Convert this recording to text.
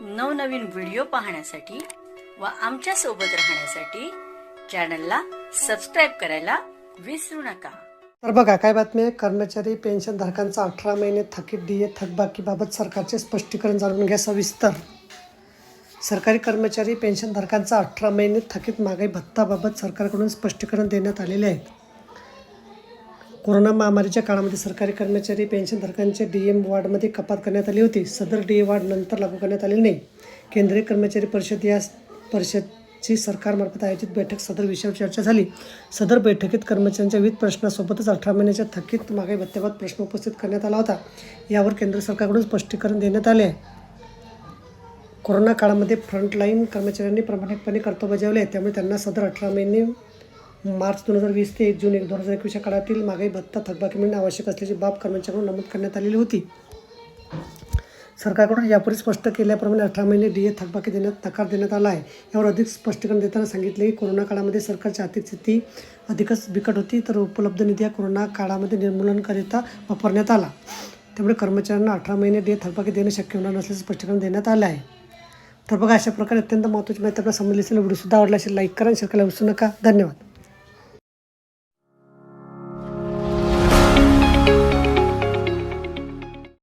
नवनवीन व्हिडिओ पाहण्यासाठी व आमच्यासोबत राहण्यासाठी चॅनलला सबस्क्राईब करायला विसरू नका. तर बघा काय बातमी आहे? कर्मचारी पेन्शनधारकांचा अठरा महिने थकीत डी ए थकबाकीबाबत सरकारचे स्पष्टीकरण जाणून घ्या सविस्तर. सरकारी कर्मचारी पेन्शनधारकांचा अठरा महिने थकीत महागाई भत्ताबाबत सरकारकडून स्पष्टीकरण देण्यात आलेले आहेत. कोरोना महामारीच्या काळामध्ये सरकारी कर्मचारी पेन्शनधारकांच्या डी एम वाढमध्ये कपात करण्यात आली होती. सदर डी ए वाढ नंतर लागू करण्यात आली नाही. केंद्रीय कर्मचारी परिषद या परिषदची सरकारमार्फत आयोजित बैठक सदर विषयावर चर्चा झाली. सदर बैठकीत कर्मचाऱ्यांच्या विविध प्रश्नासोबतच अठरा महिन्याच्या थकीत महागाई भत्त्याबाबत प्रश्न उपस्थित करण्यात आला होता. यावर केंद्र सरकारकडून स्पष्टीकरण देण्यात आले आहे. कोरोना काळामध्ये फ्रंटलाईन कर्मचाऱ्यांनी प्रामाणिकपणे कर्तव्य बजावले आहे. त्यामुळे त्यांना सदर अठरा महिने मार्च दोन हजार वीस ते एक जून एक दोन हजार एकवीसच्या काळातील महागाई भत्ता थकबाकी मिळणे आवश्यक असल्याची बाब कर्मचाऱ्यांकडून नमूद करण्यात आलेली होती. सरकारकडून यापूर्वी स्पष्ट केल्याप्रमाणे अठरा महिने डी ए थकबाकी देण्यात नकार देण्यात आला आहे. यावर अधिक स्पष्टीकरण देताना सांगितले की कोरोना काळामध्ये सरकारची आर्थिक स्थिती अधिकच बिकट होती तर उपलब्ध निधी हा कोरोना काळामध्ये निर्मूलनकरिता वापरण्यात आला. त्यामुळे कर्मचाऱ्यांना अठरा महिने डी ए थकबाकी देणे शक्य होणार नसल्याचं स्पष्टीकरण देण्यात आलं आहे. तर बघा अशा प्रकारे अत्यंत महत्त्वाची माहिती आपल्याला समजली असेल व्हिडिओसुद्धा आवडला असेल लाईक करा आणि शेअर करायला विसरू नका. धन्यवाद.